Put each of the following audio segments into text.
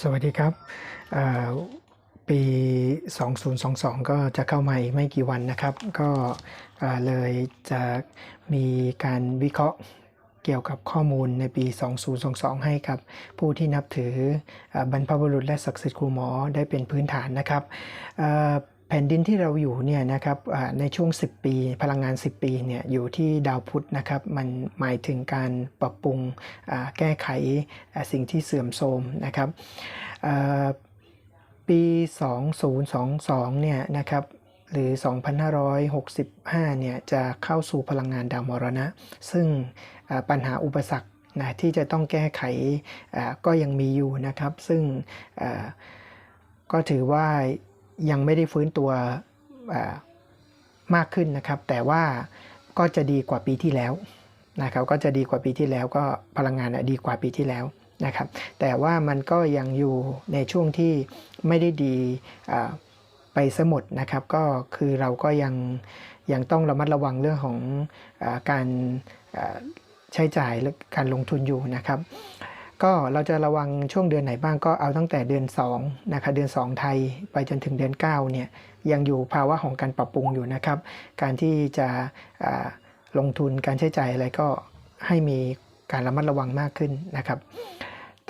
สวัสดีครับปี 2022 ก็จะเข้ามาอีกไม่กี่วันนะครับ ก็เลยจะมีการวิเคราะห์เกี่ยวกับข้อมูลในปี 2022 ให้กับผู้ที่นับถืออบรรพบุรุษและศักดิ์สิทธิ์ครูหมอได้เป็นพื้นฐานนะครับ ผ่นดินที่เราอยู่เนี่ยนะครับในช่วง 10 ปี พลังงาน 10 ปีเนี่ยอยู่ที่ดาวพุธนะครับมันหมายถึงการปรับปรุงแก้ไขสิ่งที่เสื่อมโทรมนะครับปี 2022เนี่ยนะครับหรือ 2565เนี่ยจะเข้าสู่พลังงานดาวมรณะ ซึ่งปัญหาอุปสรรคนะที่จะต้องแก้ไขก็ยังมีอยู่นะครับ ซึ่งก็ถือว่า ยังไม่ได้ฟื้นตัวมากขึ้นนะครับ แต่ว่าก็จะดีกว่าปีที่แล้วนะครับก็จะดีกว่าปีที่แล้วก็พลังงานดีกว่าปีที่แล้วนะครับ แต่ว่ามันก็ยังอยู่ในช่วงที่ไม่ได้ดีไปซะหมดนะครับ ก็คือเราก็ยังยังต้องระมัดระวังเรื่องของอการใช้จ่ายและการลงทุนอยู่นะครับ ก็เราจะระวังช่วงเดือนไหนบ้างก็เอาตั้งแต่เดือน2นะคะเดือน 2 ไทยไปจนถึงเดือน9เนี่ยยังอยู่ภาวะของการปรับปรุงอยู่นะครับ การที่จะลงทุนการใช้จ่ายอะไรก็ให้มีการระมัดระวังมากขึ้นนะครับ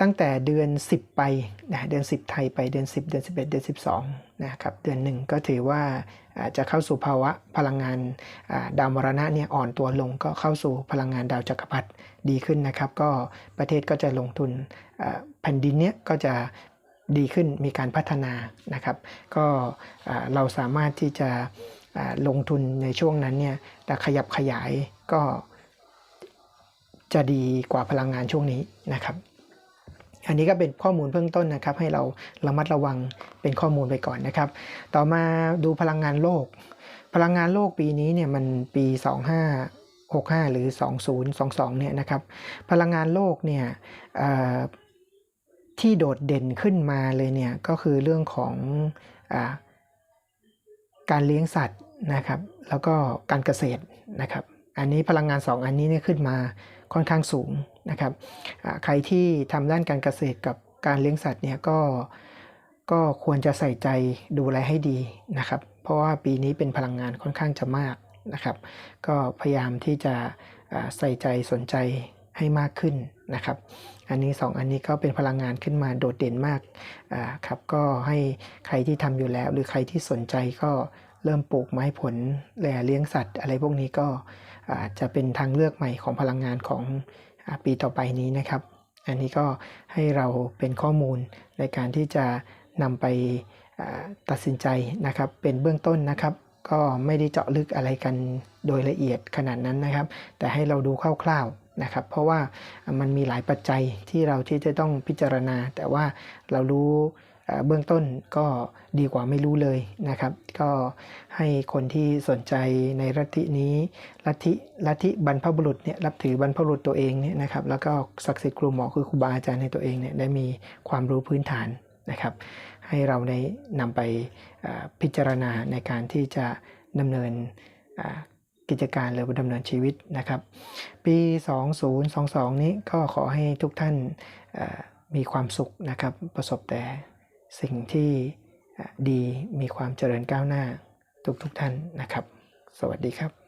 ตั้งแต่เดือน 10 ไปนะเดือน 10 ไทยไปเดือน 10 เดือน 11 เดือน 12นะครับเดือนหนึ่งก็ถือว่าจะเข้าสู่ภาวะพลังงานดาวมรณะเนี่ยอ่อนตัวลงก็เข้าสู่พลังงานดาวจักรพรรดิดีขึ้นนะครับ ก็ประเทศก็จะลงทุนแผ่นดินเนี้ยก็จะดีขึ้นมีการพัฒนานะครับ ก็เราสามารถที่จะลงทุนในช่วงนั้นเนี่ยแต่ขยับขยายก็จะดีกว่าพลังงานช่วงนี้นะครับ อันนี้ก็เป็นข้อมูลเบื้องต้นนะครับ ให้เราระมัดระวังเป็นข้อมูลไปก่อนนะครับ ต่อมาดูพลังงานโลก พลังงานโลกปีนี้เนี่ยมันปี 2565 หรือ 2022 เนี่ยนะครับ พลังงานโลกเนี่ยที่โดดเด่นขึ้นมาเลยเนี่ยก็คือเรื่องของอการเลี้ยงสัตว์นะครับ แล้วก็การเกษตรนะครับ อันนี้พลังงาน 2 อันนี้เนี่ยขึ้นมาค่อนข้างสูงนะครับใครที่ทำด้านการเกษตรกับการเลี้ยงสัตว์เนี่ยก็ก็ควรจะใส่ใจดูแลให้ดีนะครับ เพราะว่าปีนี้เป็นพลังงานค่อนข้างจะมากนะครับ ก็พยายามที่จะใส่ใจสนใจให้มากขึ้นนะครับ อันนี้ 2 อันนี้ก็เป็นพลังงานขึ้นมาโดดเด่นมากอ่าครับ ก็ให้ใครที่ทำอยู่แล้ว หรือใครที่สนใจก็ เริ่มปลูกไม้ผลแหล่เลี้ยงสัตว์ อะไรพวกนี้ก็อาจจะเป็นทางเลือกใหม่ของพลังงานของอปีต่อไปนี้นะครับ อันนี้ก็ให้เราเป็นข้อมูลในการที่จะนำไปตัดสินใจนะครับ เป็นเบื้องต้นนะครับ ก็ไม่ได้เจาะลึกอะไรกันโดยละเอียดขนาดนั้นนะครับ แต่ให้เราดูคร่าวๆนะครับ เพราะว่ามันมีหลายปัจจัยที่เราที่จะต้องพิจารณา แต่ว่าเรารู้ เบื้องต้นก็ดีกว่าไม่รู้เลยนะครับ ก็ให้คนที่สนใจในลัทธินี้ลัทธิลัทธิบรรพบุรุษเนี่ยรับถือบรรพบุรุษตัวเองเนี่ยนะครับ แล้วก็ศักดิ์สิทธิ์ครูหมอคือครูบาอาจารย์ในตัวเองเนี่ยได้มีความรู้พื้นฐานนะครับ ให้เราได้นำไปพิจารณาในการที่จะดำเนินกิจการหรือดำเนินชีวิตนะครับ ปี 2022 นี้ก็ขอให้ทุกท่านมีความสุขนะครับ ประสบแต่ สิ่งที่ดีมีความเจริญก้าวหน้าทุกๆทท่านนะครับ สวัสดีครับ